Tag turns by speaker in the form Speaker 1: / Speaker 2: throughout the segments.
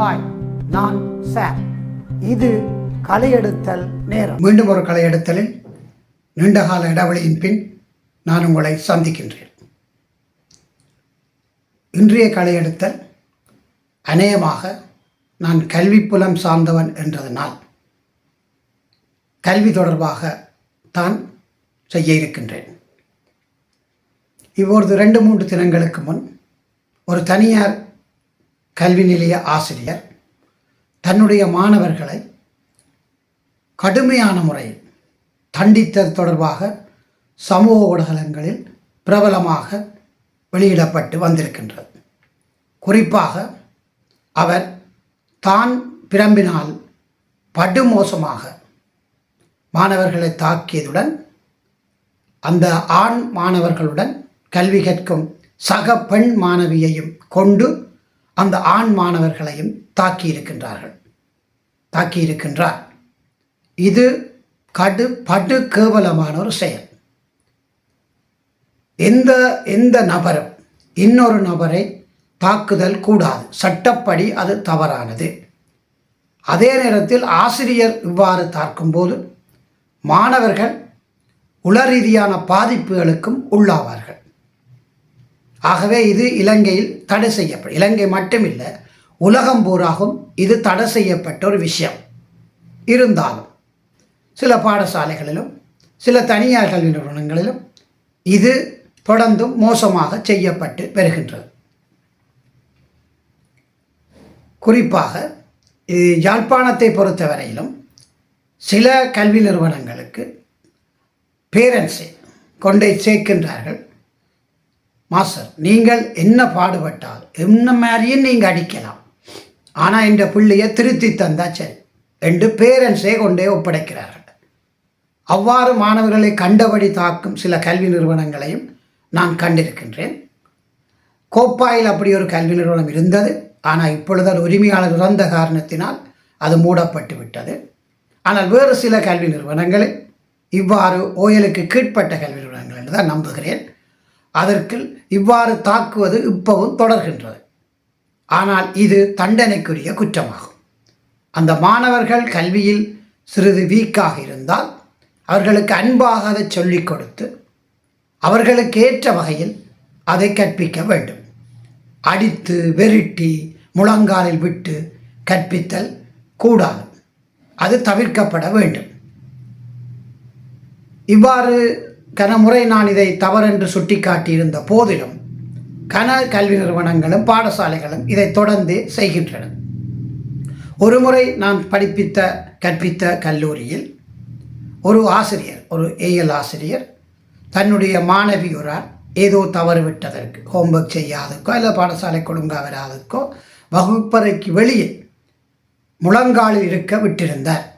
Speaker 1: Hi நான் sir. இது கலையெடுத்தல் நேரம். மீண்டும் ஒரு கலையெடுத்தலில் நீண்டகால இடைவெளியின் பின் நான் உங்களை சந்திக்கின்றேன். இன்றைய கலையெடுத்தல் அநேகமாக நான் கல்வி புலம் சார்ந்தவன் என்றதனால் கல்வி தொடர்பாக தான் செய்ய இருக்கின்றேன். இப்பொழுது ரெண்டு மூன்று தினங்களுக்கு முன் ஒரு தனியார் கல்வி நிலைய ஆசிரியர் தன்னுடைய மாணவர்களை கடுமையான முறையில் தண்டித்தது தொடர்பாக சமூக ஊடகங்களில் பிரபலமாக வெளியிடப்பட்டு வந்திருக்கின்றது. குறிப்பாக அவர் தான் பிரம்பினால் படுமோசமாக மாணவர்களை தாக்கியதுடன் அந்த ஆண் மாணவர்களுடன் கல்வி கற்கும் சக பெண் மாணவியையும் கொண்டு அந்த ஆண் மாணவர்களையும் தாக்கியிருக்கின்றார்கள். தாக்கியிருக்கின்றார். இது கடு படு கேவலமான ஒரு செயல். எந்த எந்த நபரும் இன்னொரு நபரை தாக்குதல் கூடாது. சட்டப்படி அது தவறானது. அதே நேரத்தில் ஆசிரியர் இவ்வாறு தாக்கும்போது மாணவர்கள் உளரீதியான பாதிப்புகளுக்கும் உள்ளாவார்கள். ஆகவே இது இலங்கையில் தடை செய்யப்படும் இலங்கை மட்டுமில்லை உலகம் பூராகும் இது தடை செய்யப்பட்ட ஒரு விஷயம். இருந்தாலும் சில பாடசாலைகளிலும் சில தனியார் கல்வி நிறுவனங்களிலும் இது தொடர்ந்தும் மோசமாக செய்யப்பட்டு வருகின்றது. குறிப்பாக இது யாழ்ப்பாணத்தை பொறுத்தவரையிலும் சில கல்வி நிறுவனங்களுக்கு பேரண்ட்ஸை கொண்டை சேர்க்கின்றார்கள். மாஸ்டர் நீங்கள் என்ன பாடுபட்டால் என்ன மாதிரியும் நீங்கள் அடிக்கலாம். ஆனால் இந்த பிள்ளையை திருத்தி தந்தா சரி என்று பேரண்ட்ஸே கொண்டே ஒப்படைக்கிறார்கள். அவ்வாறு மாணவர்களை கண்டபடி தாக்கும் சில கல்வி நிறுவனங்களையும் நான் கண்டிருக்கின்றேன். கோப்பாயில் அப்படி ஒரு கல்வி நிறுவனம் இருந்தது. ஆனால் இப்பொழுது அது உரிமையாளர் இறந்த காரணத்தினால் அது மூடப்பட்டு விட்டது. ஆனால் வேறு சில கல்வி நிறுவனங்களில் இவ்வாறு ஓயலுக்கு கீழ்ப்பட்ட கல்வி நிறுவனங்கள் என்று தான் நம்புகிறேன். அதற்கு இவ்வாறு தாக்குவது இப்பவும் தொடர்கின்றது. ஆனால் இது தண்டனைக்குரிய குற்றமாகும். அந்த மாணவர்கள் கல்வியில் சிறிது வீக்காக இருந்தால் அவர்களுக்கு அன்பாக அதை சொல்லிக் கொடுத்து அவர்களுக்கு ஏற்ற வகையில் அதை கற்பிக்க வேண்டும். அடித்து வெருட்டி முழங்காலில் விட்டு கற்பித்தல் கூடாது. அது தவிர்க்கப்பட வேண்டும். இவ்வாறு கனமுறை நான் இதை தவறென்று சுட்டிக்காட்டியிருந்த போதிலும் கன கல்வி நிறுவனங்களும் பாடசாலைகளும் இதை தொடர்ந்து செய்கின்றன. ஒருமுறை நான் படிப்பித்த கற்பித்த கல்லூரியில் ஒரு ஆசிரியர் ஒரு ஏஎல் ஆசிரியர் தன்னுடைய மாணவியுரால் ஏதோ தவறு விட்டதற்கு ஹோம்ஒர்க் செய்யாதக்கோ இல்லை பாடசாலை ஒழுங்காக வராதக்கோ வகுப்பறைக்கு வெளியே முழங்காலில் இருக்க விட்டிருந்தார்.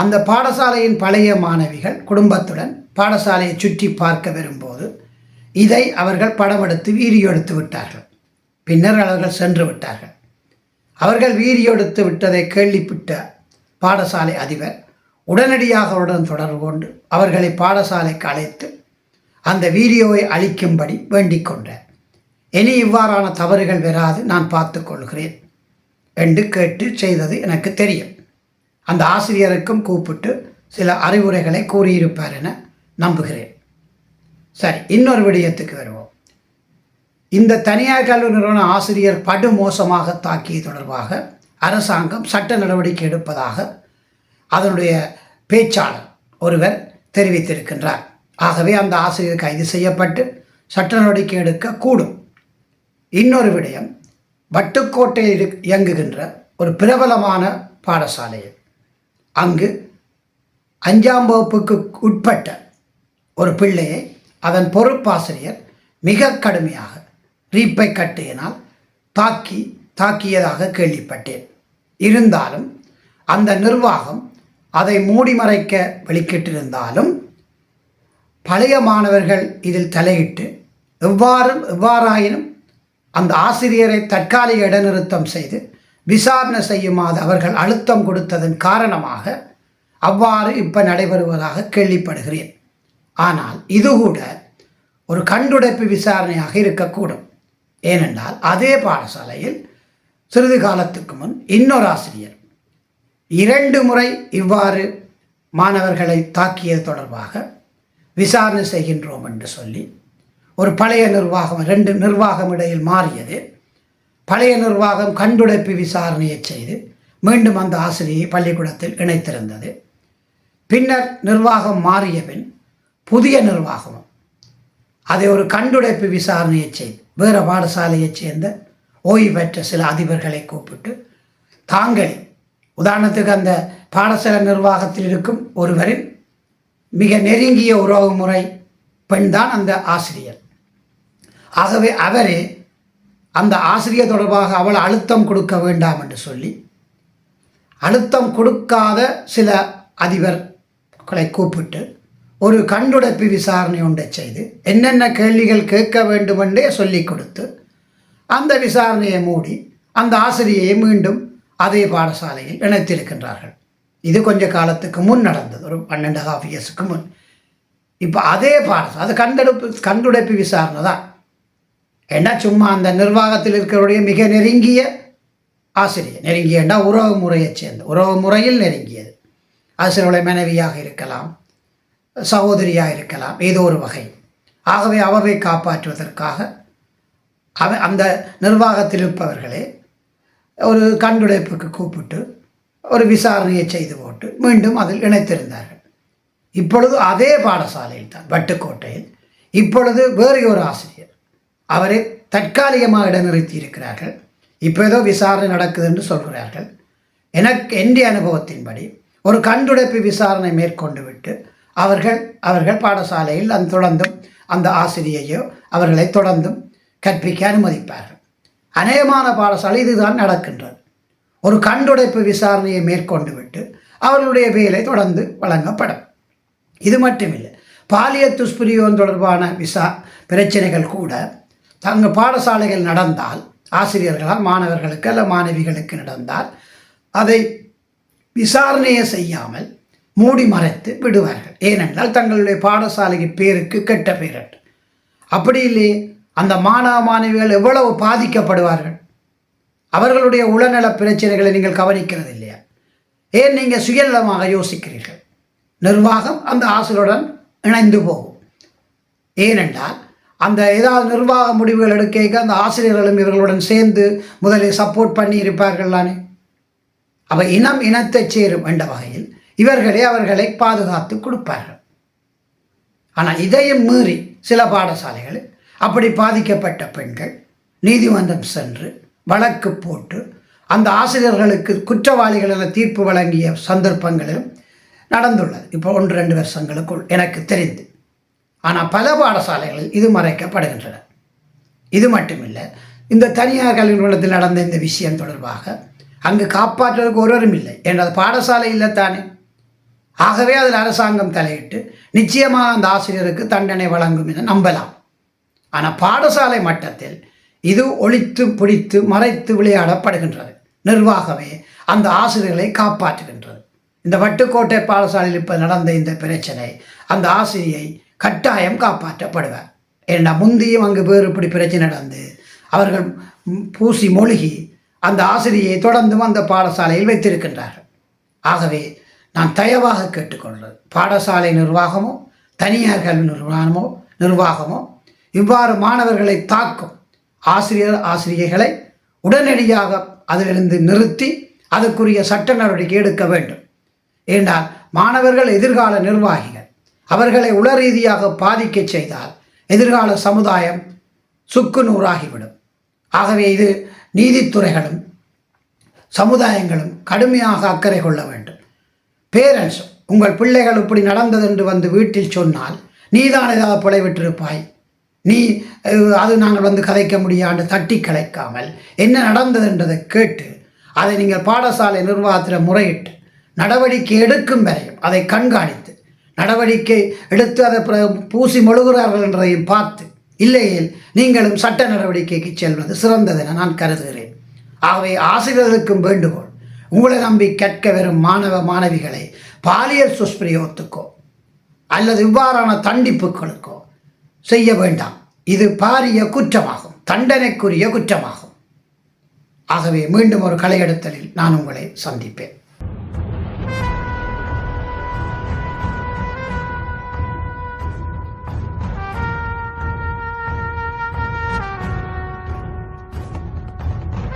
Speaker 1: அந்த பாடசாலையின் பழைய மாணவிகள் குடும்பத்துடன் பாடசாலையை சுற்றி பார்க்க வரும்போது இதை அவர்கள் படம் எடுத்து வீடியோ எடுத்து விட்டார்கள். பின்னர் அவர்கள் சென்று விட்டார்கள். அவர்கள் வீடியோ எடுத்து விட்டதை கேள்விப்பட்ட பாடசாலை அதிபர் உடனடியாக அவருடன் தொடர்பு கொண்டு அவர்களை பாடசாலைக்கு அழைத்து அந்த வீடியோவை அளிக்கும்படி வேண்டிக் கொண்டார். இனி இவ்வாறான தவறுகள் வராது நான் பார்த்து கொள்கிறேன் என்று கேட்டு செய்தது எனக்கு தெரியும். அந்த ஆசிரியருக்கும் கூப்பிட்டு சில அறிவுரைகளை கூறியிருப்பார் என நம்புகிறேன். சரி இன்னொரு விடயத்துக்கு வருவோம். இந்த தனியார் கல்வி நிறுவன ஆசிரியர் படுமோசமாக தாக்கிய தொடர்பாக அரசாங்கம் சட்ட நடவடிக்கை எடுப்பதாக அதனுடைய பேச்சாளர் ஒருவர் தெரிவித்திருக்கின்றார். ஆகவே அந்த ஆசிரியர் கைது செய்யப்பட்டு சட்ட நடவடிக்கை எடுக்க கூடும். இன்னொரு விடயம் வட்டுக்கோட்டையில் இயங்குகின்ற ஒரு பிரபலமான பாடசாலையில் அங்கு அஞ்சாம் வகுப்புக்கு உட்பட்ட ஒரு பிள்ளையை அதன் பொறுப்பாசிரியர் மிக கடுமையாக ரீப்பை கட்டியினால் தாக்கி தாக்கியதாக கேள்விப்பட்டேன். இருந்தாலும் அந்த நிர்வாகம் அதை மூடி மறைக்க வெளிக்கிட்டிருந்தாலும் பழைய மாணவர்கள் இதில் தலையிட்டு எவ்வாறும் எவ்வாறாயினும் அந்த ஆசிரியரை தற்காலிக இடைநிறுத்தம் செய்து விசாரணை செய்யுமாறு அவர்கள் அழுத்தம் கொடுத்ததன் காரணமாக அவ்வாறு இப்போ நடைபெறுவதாக கேள்விப்படுகிறேன். ஆனால் இது கூட ஒரு கண்டுடைப்பு விசாரணையாக இருக்கக்கூடும். ஏனென்றால் அதே பாடசாலையில் சிறிது காலத்துக்கு முன் இன்னொரு ஆசிரியர் இரண்டு முறை இவ்வாறு மாணவர்களை தாக்கியது தொடர்பாக விசாரணை செய்கின்றோம் என்று சொல்லி ஒரு பழைய நிர்வாகம் ரெண்டு நிர்வாகம் இடையில் மாறியது. பழைய நிர்வாகம் கண்டுடைப்பு விசாரணையை செய்து மீண்டும் அந்த ஆசிரியை பள்ளிக்கூடத்தில் இணைத்திருந்தது. பின்னர் நிர்வாகம் மாறிய பின் புதிய நிர்வாகம் அதை ஒரு கண்டுடைப்பு விசாரணையை செய்து வேறு பாடசாலையைச் சேர்ந்த ஓய்வு பெற்ற சில அதிபர்களை கூப்பிட்டு தாங்களே உதாரணத்துக்கு அந்த பாடசாலை நிர்வாகத்தில் இருக்கும் ஒருவரின் மிக நெருங்கிய உறவு முறை பெண்தான் அந்த ஆசிரியர். ஆகவே அவரே அந்த ஆசிரியர் தொடர்பாக அவள் அழுத்தம் கொடுக்க வேண்டாம் என்று சொல்லி அழுத்தம் கொடுக்காத சில அதிபர்களை கூப்பிட்டு ஒரு கண்டுடைப்பு விசாரணை ஒன்றை செய்து என்னென்ன கேள்விகள் கேட்க வேண்டுமென்றே சொல்லி கொடுத்து அந்த விசாரணையை மூடி அந்த ஆசிரியை மீண்டும் அதே பாடசாலையில் இணைத்திருக்கின்றார்கள். இது கொஞ்ச காலத்துக்கு முன் நடந்தது ஒரு பன்னெண்டு ஹாஃப் இயர்ஸுக்கு முன். இப்போ அதே பாடசாலை அது கண்டெடுப்பு கண்டுடைப்பு விசாரணை தான். ஏன்னா சும்மா அந்த நிர்வாகத்தில் இருக்கிறவருடைய மிக நெருங்கிய ஆசிரியர். நெருங்கியண்டா உறவு முறையைச் சேர்ந்த உறவு முறையில் நெருங்கியது. ஆசிரியருடைய மனைவியாக இருக்கலாம் சகோதரியாக இருக்கலாம் ஏதோ ஒரு வகை. ஆகவே அவரை காப்பாற்றுவதற்காக அவ அந்த நிர்வாகத்தில் இருப்பவர்களே ஒரு கண்டுடைப்புக்கு கூப்பிட்டு ஒரு விசாரணையை செய்து போட்டு மீண்டும் அதில் இணைத்திருந்தார்கள். இப்பொழுது அதே பாடசாலையில் தான் வட்டுக்கோட்டையில். இப்பொழுது வேறு ஒரு ஆசிரியர். அவரை தற்காலிகமாக இடைநிறுத்தி இருக்கிறார்கள் இப்போ ஏதோ விசாரணை நடக்குது என்று சொல்கிறார்கள். எனக்கு என்னுடைய அனுபவத்தின்படி ஒரு கண்டுடைப்பு விசாரணை மேற்கொண்டு விட்டு அவர்கள் அவர்கள் பாடசாலையில் அந்த தொடர்ந்தும் அந்த ஆசிரியையோ அவர்களை தொடர்ந்தும் கற்பிக்க அனுமதிப்பார்கள். அநேகமான பாடசாலை இதுதான் நடக்கின்றது. ஒரு கண்டுடைப்பு விசாரணையை மேற்கொண்டு விட்டு அவர்களுடைய வேலை தொடர்ந்து வழங்கப்படும். இது மட்டுமில்லை. பாலியல் துஷ்பிரயோகம் தொடர்பான விசா பிரச்சனைகள் கூட தங்கள் பாடசாலைகள் நடந்தால் ஆசிரியர்களால் மாணவர்களுக்கு அல்ல மாணவிகளுக்கு நடந்தால் அதை விசாரணையை செய்யாமல் மூடி மறைத்து விடுவார்கள். ஏனென்றால் தங்களுடைய பாடசாலையின் பேருக்கு கெட்ட பேரட்டு அப்படி இல்லையே அந்த மாணவ மாணவிகள் எவ்வளவு பாதிக்கப்படுவார்கள்? அவர்களுடைய உளநல பிரச்சனைகளை நீங்கள் கவனிக்கிறது இல்லையா? ஏன் நீங்கள் சுயநலமாக யோசிக்கிறீர்கள்? நிர்வாகம் அந்த ஆசிரியருடன் இணைந்து போகும். ஏனென்றால் அந்த ஏதாவது நிர்வாக முடிவுகள் எடுக்க அந்த ஆசிரியர்களும் இவர்களுடன் சேர்ந்து முதலில் சப்போர்ட் பண்ணி இருப்பார்கள் தானே? இனம் இனத்தை சேரும் என்ற வகையில் இவர்களே அவர்களை பாதுகாத்து கொடுப்பார்கள். ஆனால் இதையும் மீறி சில பாடசாலைகள் அப்படி பாதிக்கப்பட்ட பெண்கள் நீதிமன்றம் சென்று வழக்கு போட்டு அந்த ஆசிரியர்களுக்கு குற்றவாளிகள் என தீர்ப்பு வழங்கிய சந்தர்ப்பங்களும் நடந்துள்ளது. இப்போ ஒன்று ரெண்டு வருஷங்களுக்குள் எனக்கு தெரிந்து ஆனால் பல பாடசாலைகளில் இது மறைக்கப்படுகின்றன. இது மட்டுமில்லை இந்த தனியார் கல்வி நிறுவனத்தில் நடந்த இந்த விஷயம் தொடர்பாக அங்கு காப்பாற்றுவதற்கு ஒருவரும் இல்லை. என்றது பாடசாலை இல்லை தானே ஆகவே அதில் அரசாங்கம் தலையிட்டு நிச்சயமாக அந்த ஆசிரியருக்கு தண்டனை வழங்கும் என நம்பலாம். ஆனால் பாடசாலை மட்டத்தில் இது ஒழித்து பிடித்து மறைத்து விளையாடப்படுகின்றது. நிர்வாகமே அந்த ஆசிரியர்களை காப்பாற்றுகின்றது. இந்த வட்டுக்கோட்டை பாடசாலையில் இப்போ நடந்த இந்த பிரச்சனை அந்த ஆசிரியை கட்டாயம் காப்பாற்றப்படுவார். ஏன்னா முந்தியும் அங்கு வேறு இப்படி பிரச்சனை நடந்து அவர்கள் பூசி மொழிகி அந்த ஆசிரியை தொடர்ந்தும் அந்த பாடசாலையில் வைத்திருக்கின்றார்கள். ஆகவே நான் தயவாக கேட்டுக்கொள்வது பாடசாலை நிர்வாகமோ தனியார் கல்வி நிர்வாகமோ நிர்வாகமோ இவ்வாறு மாணவர்களை தாக்கும் ஆசிரியர் ஆசிரியைகளை உடனடியாக அதிலிருந்து நிறுத்தி அதற்குரிய சட்ட நடவடிக்கை எடுக்க வேண்டும். ஏனால் மாணவர்கள் எதிர்கால நிர்வாகிகள். அவர்களை உள ரீதியாக பாதிக்க செய்தால் எதிர்கால சமுதாயம் சுக்கு நூறாகிவிடும் ஆகவே இது நீதித்துறைகளும் சமுதாயங்களும் கடுமையாக அக்கறை கொள்ள வேண்டும். பேரண்ட்ஸ் உங்கள் பிள்ளைகள் இப்படி நடந்தது என்று வந்து வீட்டில் சொன்னால் நீதான் ஏதாவது புலைவிட்டிருப்பாய் நீ அது நாங்கள் வந்து கதைக்க முடியாண்டு தட்டி கலைக்காமல் என்ன நடந்தது என்றதை கேட்டு அதை நீங்கள் பாடசாலை நிர்வாகத்தில் முறையிட்டு நடவடிக்கை எடுக்கும் வரையும் அதை கண்காணித்து நடவடிக்கை எடுத்து அதை பூசி மொழுகிறார்கள் என்றதையும் பார்த்து இல்லையேல் நீங்களும் சட்ட நடவடிக்கைக்கு செல்வது சிறந்ததென நான் கருதுகிறேன். ஆகவே ஆசிரியர்களுக்கும் வேண்டுகோள் உங்களை நம்பி கேட்க வரும் மாணவ மாணவிகளை பாலியல் சுஸ்பிரயோகத்துக்கோ அல்லது இவ்வாறான தண்டிப்புகளுக்கோ செய்ய வேண்டாம். இது பாரிய குற்றமாகும் தண்டனைக்குரிய குற்றமாகும். ஆகவே மீண்டும் ஒரு கலையெடுத்தலில் நான் உங்களை சந்திப்பேன்.